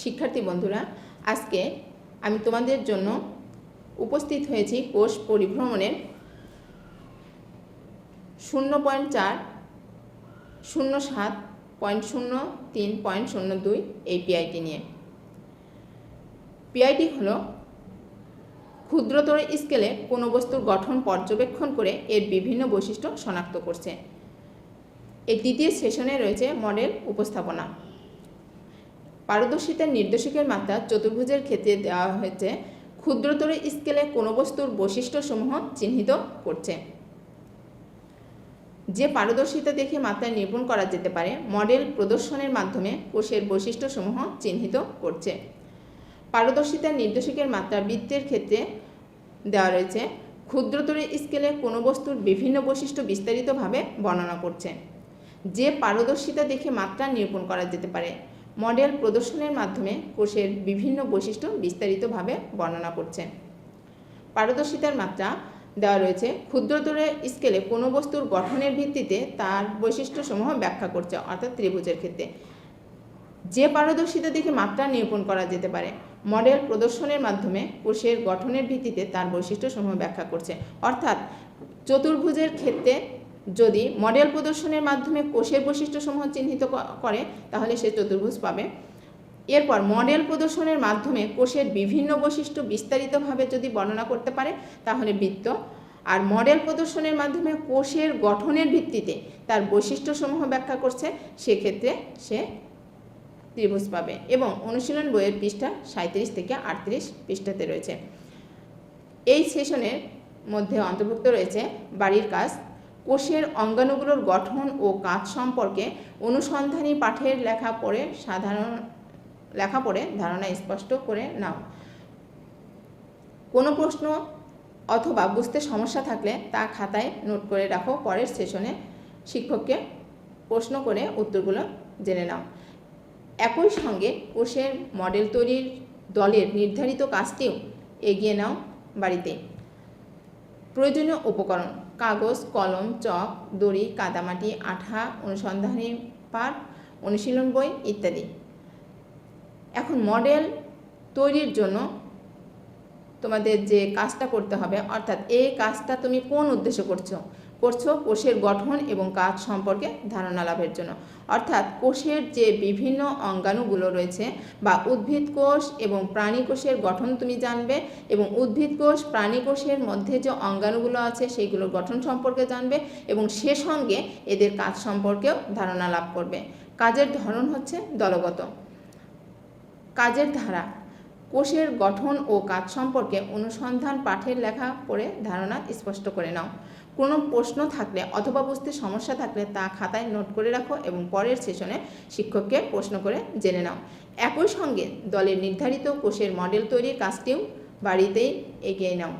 শিক্ষার্থী বন্ধুরা, আজকে আমি তোমাদের জন্য উপস্থিত হয়েছি কোষ পরিভ্রমণের শূন্য পয়েন্ট চার, শূন্য সাত, পয়েন্ট শূন্য তিন, পয়েন্ট শূন্য দুই এই পিআইটি নিয়ে। পিআইটি হলো ক্ষুদ্রতর স্কেলে কোনো বস্তুর গঠন পর্যবেক্ষণ করে এর বিভিন্ন বৈশিষ্ট্য শনাক্ত করছে। এই দ্বিতীয় সেশনে রয়েছে মডেল উপস্থাপনা। পারদর্শিতার নির্দেশকের মাত্রা চতুর্ভুজের ক্ষেত্রে দেওয়া হয়েছে। ক্ষুদ্রতর স্কেলে কোনো বস্তুর বৈশিষ্ট্যসমূহ চিহ্নিত করছে। যে পারদর্শিতা দেখে মাত্রা নিরূপণ করা যেতে পারে, মডেল প্রদর্শনের মাধ্যমে কোষের বৈশিষ্ট্যসমূহ চিহ্নিত করছে। পারদর্শিতার নির্দেশকের মাত্রা বৃত্তের ক্ষেত্রে দেওয়া রয়েছে। ক্ষুদ্রতর স্কেলে কোনো বস্তুর বিভিন্ন বৈশিষ্ট্য বিস্তারিতভাবে বর্ণনা করছে। যে পারদর্শিতা দেখে মাত্রা নিরূপণ করা যেতে পারে মডেল প্রদর্শনের মাধ্যমে কোষের বিভিন্ন বৈশিষ্ট্য বিস্তারিতভাবে বর্ণনা করছে। পারদর্শিতার মাত্রা দেওয়া রয়েছে। ক্ষুদ্রতর স্কেলে কোনো বস্তুর গঠনের ভিত্তিতে তার বৈশিষ্ট্যসমূহ ব্যাখ্যা করছে, অর্থাৎ ত্রিভুজের ক্ষেত্রে। যে পারদর্শিতা দেখে মাত্রা নিরূপণ করা যেতে পারে, মডেল প্রদর্শনের মাধ্যমে কোষের গঠনের ভিত্তিতে তার বৈশিষ্ট্যসমূহ ব্যাখ্যা করছে। অর্থাৎ চতুর্ভুজের ক্ষেত্রে যদি মডেল প্রদর্শনের মাধ্যমে কোষের বৈশিষ্ট্যসমূহ চিহ্নিত করে, তাহলে সে চতুর্ভুজ পাবে। এরপর মডেল প্রদর্শনের মাধ্যমে কোষের বিভিন্ন বৈশিষ্ট্য বিস্তারিতভাবে যদি বর্ণনা করতে পারে, তাহলে বৃত্ত। আর মডেল প্রদর্শনের মাধ্যমে কোষের গঠনের ভিত্তিতে তার বৈশিষ্ট্যসমূহ ব্যাখ্যা করছে, সেক্ষেত্রে সে ত্রিভুজ পাবে এবং অনুশীলন বইয়ের পৃষ্ঠা সাঁত্রিশ থেকে আটত্রিশ পৃষ্ঠাতে রয়েছে। এই সেশনের মধ্যে অন্তর্ভুক্ত রয়েছে বাড়ির কাজ কোষের অঙ্গাণুগুলোর গঠন ও কাজ সম্পর্কে অনুসন্ধানী পাঠের লেখা পড়ে সাধারণ, লেখা পড়ে, ধারণা স্পষ্ট করে নাও। কোনো প্রশ্ন অথবা বুঝতে সমস্যা থাকলে তা খাতায় নোট করে রাখো। পরের সেশনে শিক্ষককে প্রশ্ন করে উত্তরগুলো জেনে নাও। একই সঙ্গে কোষের মডেল তৈরির দলের নির্ধারিত কাজটিও এগিয়ে নাও বাড়িতে। প্রয়োজনীয় উপকরণ কাগজ, কলম, চক, দড়ি, কাদামাটি, আঠা, অনুসন্ধানী পার অনুশীলন বই ইত্যাদি। এখন মডেল তৈরির জন্য তোমাদের যে কাজটা করতে হবে, অর্থাৎ এই কাজটা তুমি কোন উদ্দেশ্য করছ? করছ কোষের গঠন এবং কাজ সম্পর্কে ধারণা লাভের জন্য। অর্থাৎ কোষের যে বিভিন্ন অঙ্গাণুগুলো রয়েছে বা উদ্ভিদ কোষ এবং প্রাণী কোষের গঠন তুমি জানবে এবং উদ্ভিদ কোষ, প্রাণী কোষের মধ্যে যে অঙ্গাণুগুলো আছে সেইগুলোর গঠন সম্পর্কে জানবে এবং সে সঙ্গে এদের কাজ সম্পর্কেও ধারণা লাভ করবে। কাজের ধরন হচ্ছে দলগত। কাজের ধারা। কোষের গঠন ও কাজ সম্পর্কে অনুসন্ধান পাঠের লেখা পড়ে ধারণা স্পষ্ট করে নাও। কোনো প্রশ্ন থাকলে অথবা বুঝতে সমস্যা থাকলে তা খাতায় নোট করে রাখো এবং পরের সেশনে শিক্ষককে প্রশ্ন করে জেনে নাও। একই সঙ্গে দলের নির্ধারিত কোষের মডেল তৈরির কাজটিও বাড়িতেই এগিয়ে নাও।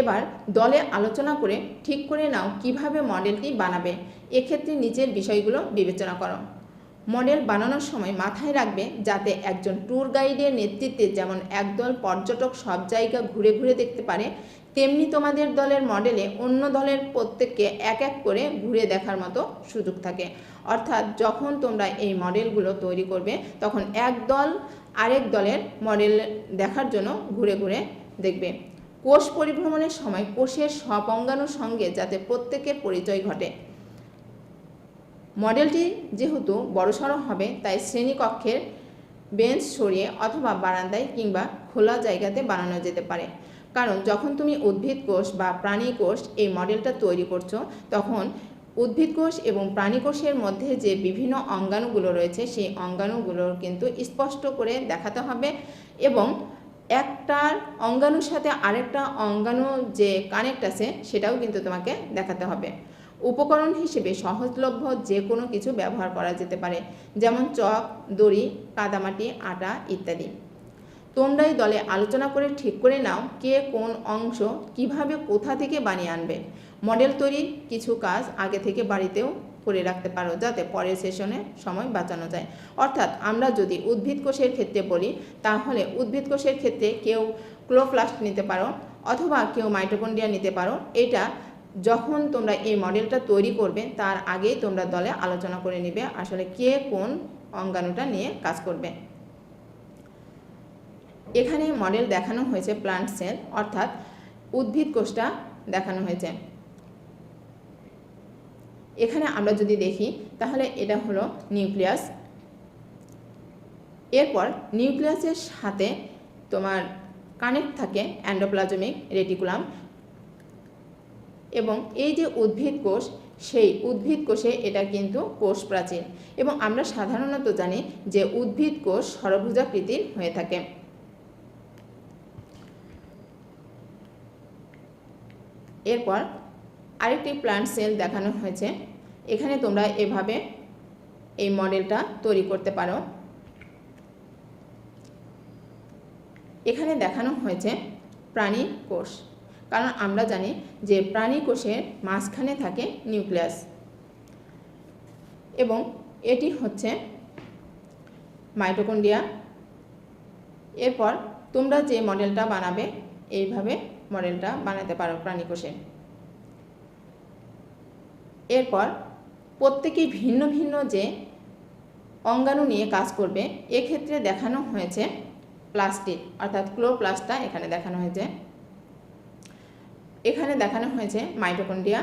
এবার দলে আলোচনা করে ঠিক করে নাও কীভাবে মডেলটি বানাবে। এক্ষেত্রে নিজের বিষয়গুলো বিবেচনা করো। মডেল বানানোর সময় মাথায় রাখবে যাতে একজন ট্যুর গাইডের নেতৃত্বে যেমন একদল পর্যটক সব জায়গা ঘুরে ঘুরে দেখতে পারে, তেমনি তোমাদের দলের মডেলে অন্য দলের প্রত্যেককে এক এক করে ঘুরে দেখার মতো সুযোগ থাকে। অর্থাৎ যখন তোমরা এই মডেলগুলো তৈরি করবে, তখন এক দল আরেক দলের মডেল দেখার জন্য ঘুরে ঘুরে দেখবে। কোষ পরিভ্রমণের সময় কোষের সব অঙ্গাণুর সঙ্গে যাতে প্রত্যেকের পরিচয় ঘটে। মডেলটি যেহেতু বড়সড় হবে, তাই শ্রেণীকক্ষের বেঞ্চ সরিয়ে অথবা বারান্দায় কিংবা খোলা জায়গাতে বানানো যেতে পারে। কারণ যখন তুমি উদ্ভিদ কোষ বা প্রাণী কোষ এই মডেলটা তৈরি করছ, তখন উদ্ভিদ কোষ এবং প্রাণী কোষের মধ্যে যে বিভিন্ন অঙ্গাণুগুলো রয়েছে, সেই অঙ্গাণুগুলোর কিন্তু স্পষ্ট করে দেখাতে হবে এবং একটার অঙ্গাণুর সাথে আরেকটা অঙ্গাণু যে কানেক্ট আছে, সেটাও কিন্তু তোমাকে দেখাতে হবে। উপকরণ হিসেবে সহজলভ্য যে কোনো কিছু ব্যবহার করা যেতে পারে, যেমন চক দড়ি, কাদামাটি, আটা ইত্যাদি। তোমরাই দলে আলোচনা করে ঠিক করে নাও কে কোন অংশ কীভাবে কোথা থেকে বানিয়ে আনবে। মডেল তৈরির কিছু কাজ আগে থেকে বাড়িতেও করে রাখতে পারো যাতে পরের সেশনে সময় বাঁচানো যায়। অর্থাৎ আমরা যদি উদ্ভিদ কোষের ক্ষেত্রে বলি, তাহলে উদ্ভিদ কোষের ক্ষেত্রে কেউ ক্লোপ্লাস্ট নিতে পারো অথবা কেউ মাইটোকন্ড্রিয়া নিতে পারো। এটা যখন তোমরা এই মডেলটা তৈরি করবে, তার আগেই তোমরা দলে আলোচনা করে নিবে আসলে কে কোন অঙ্গাণুটা নিয়ে কাজ করবে। এখানে মডেল দেখানো হয়েছে প্লান্ট সেল অর্থাৎ উদ্ভিদ কোষটা দেখানো হয়েছে। এখানে আমরা যদি দেখি, তাহলে এটা হলো নিউক্লিয়াস। এরপর নিউক্লিয়াসের সাথে তোমার কানেক্ট থাকে অ্যান্ডোপ্লাজমিক রেটিকুলাম এবং এই যে উদ্ভিদ কোষ, সেই উদ্ভিদ কোষে এটা কিন্তু কোষ প্রাচীর এবং আমরা সাধারণত জানি যে উদ্ভিদ কোষ সরভুজাকৃতির হয়ে থাকে। এরপর আরেকটি প্লান্ট সেল দেখানো হয়েছে। এখানে তোমরা এভাবে এই মডেলটা তৈরি করতে পারো। এখানে দেখানো হয়েছে প্রাণী কোষ। কারণ আমরা জানি যে প্রাণী কোষের মাঝখানে থাকে নিউক্লিয়াস। এবং এটি হচ্ছে মাইটোকন্ডিয়া এরপর তোমরা যে মডেলটা বানাবে, এইভাবে মডেলটা বানাতে পারো প্রাণী কোষে। এরপর প্রত্যেকেই ভিন্ন ভিন্ন যে অঙ্গাণু নিয়ে কাজ করবে, এক্ষেত্রে দেখানো হয়েছে প্লাস্টিক অর্থাৎ ক্লোপ্লাস্টটা এখানে দেখানো হয়েছে। এখানে দেখানো হয়েছে মাইটোকন্ড্রিয়া